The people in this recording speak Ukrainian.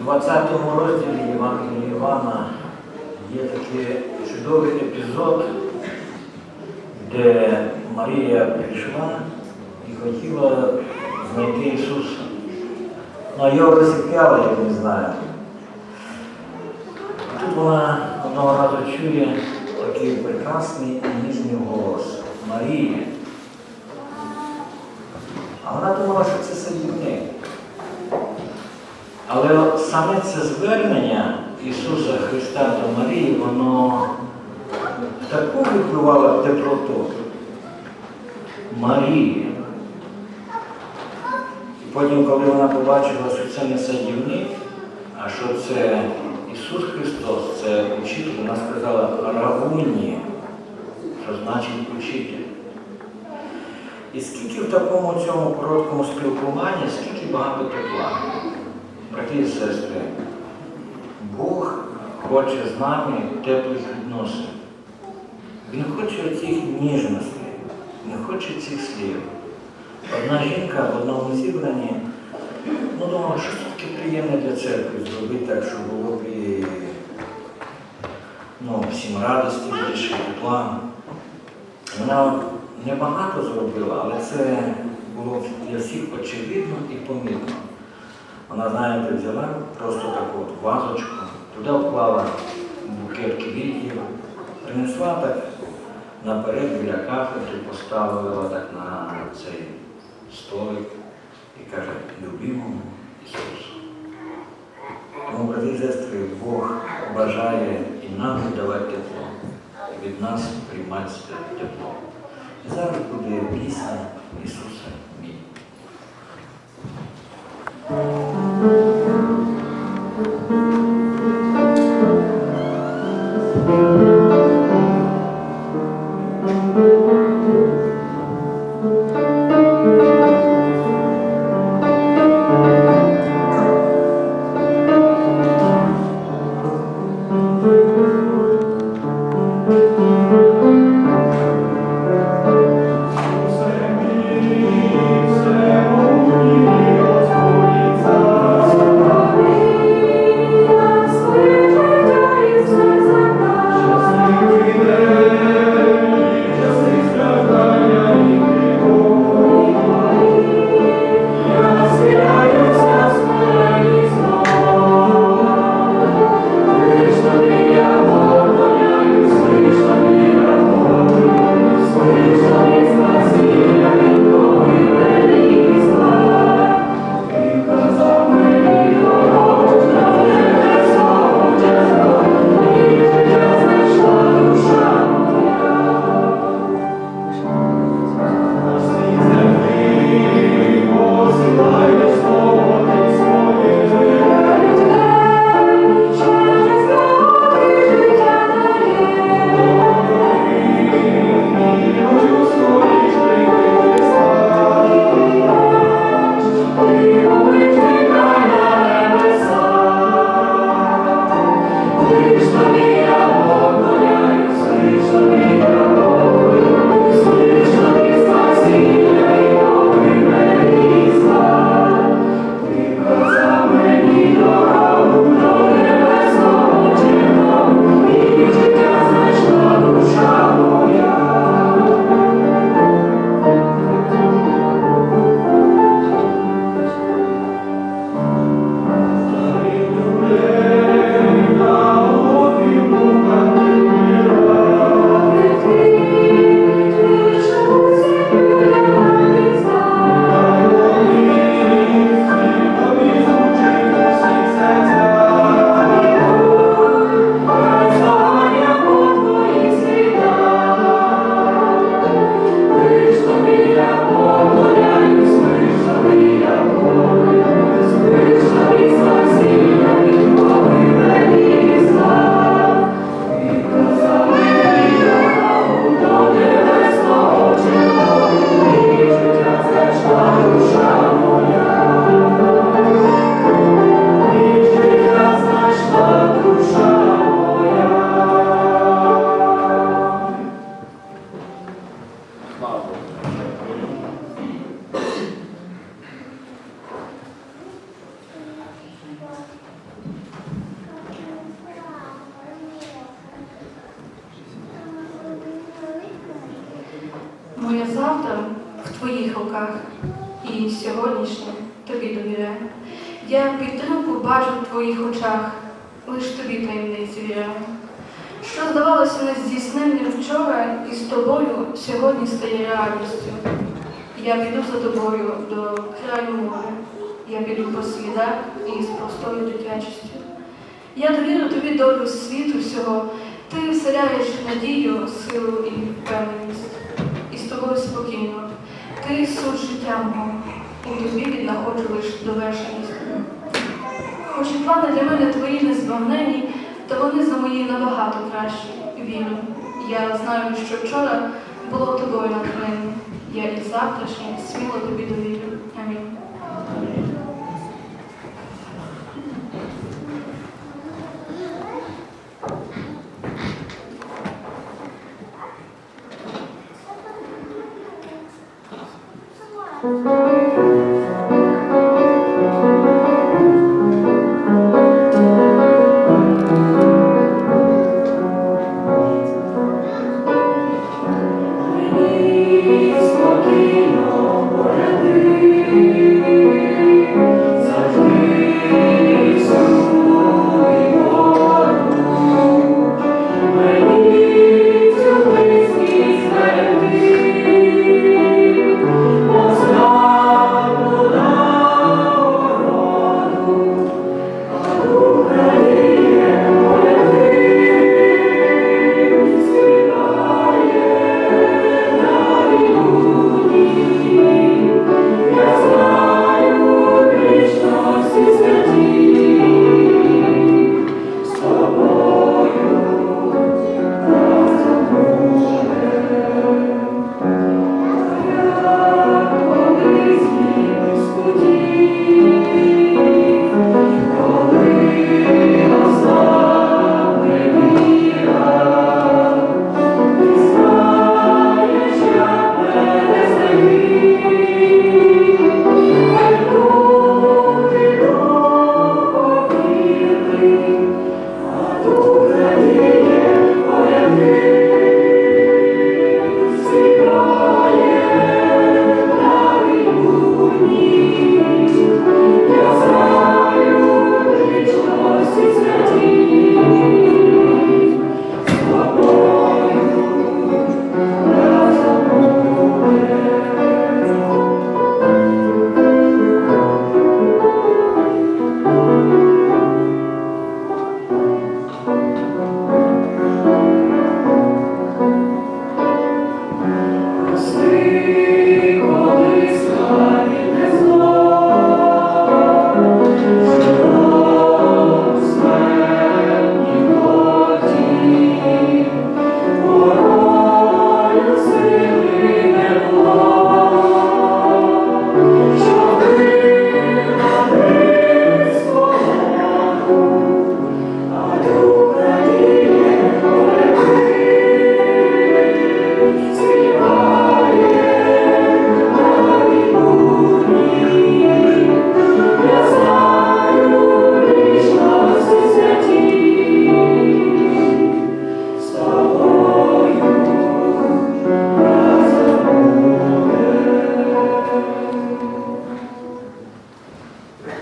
У 20 розділі Євангелія Івана є такий чудовий епізод, де Марія прийшла і хотіла знайти Ісуса. Ну, його розіп'яли, я не знаю. Тут вона одного разу чує такий прекрасний і ніжний голос Марії. А вона думала, що це садівник. Але от саме це звернення Ісуса Христа до Марії, воно таку випливало теплоту Марії. І потім, коли вона побачила, що це не садівник, а що це Ісус Христос, це учитель, вона сказала Равуні, що значить учитель. І скільки в такому цьому короткому спілкуванні, скільки багато тепла. Брати і сестри, Бог хоче з нами теплих відносин. Він хоче цих ніжностей, не хоче цих слів. Одна жінка в одному зібранні ну, думала, що таке приємне для церкви зробити так, щоб було б і, ну, всім радості, більше тепла. Вона небагато зробила, але це було для всіх очевидно і помітно. Вона, знаєте, взяла просто таку от вазочку, туди вклала букет квітів, принесла так наперед біля кафедри, поставила так на цей столик і каже, любимому Ісусу. Тому, брати і сестри, Бог бажає і нам давати тепло, і від нас приймати тепло. І зараз буде пісня Ісуса мій. Твоїх руках. І сьогоднішнє тобі довіряю. Я підтримку бачу в твоїх очах, лиш тобі таємниці віряю. Що здавалося нездійсненним вчора, і з тобою сьогодні стає реальністю. Я піду за тобою до краю моря. Я піду по слідах і з простою дитячістю. Я довірю тобі долю світу всього. Ти вселяєш надію, силу і впевненість. І з тобою спокійно. Ти суд життя мого. У тобі віднаходжу лиш довершеність. Хоч і плани для мене твої незбагнені, та вони за мої набагато кращі. Вірю. Я знаю, що вчора було тобою натхнення. Я і завтрашнє сміло тобі довірю. Амінь.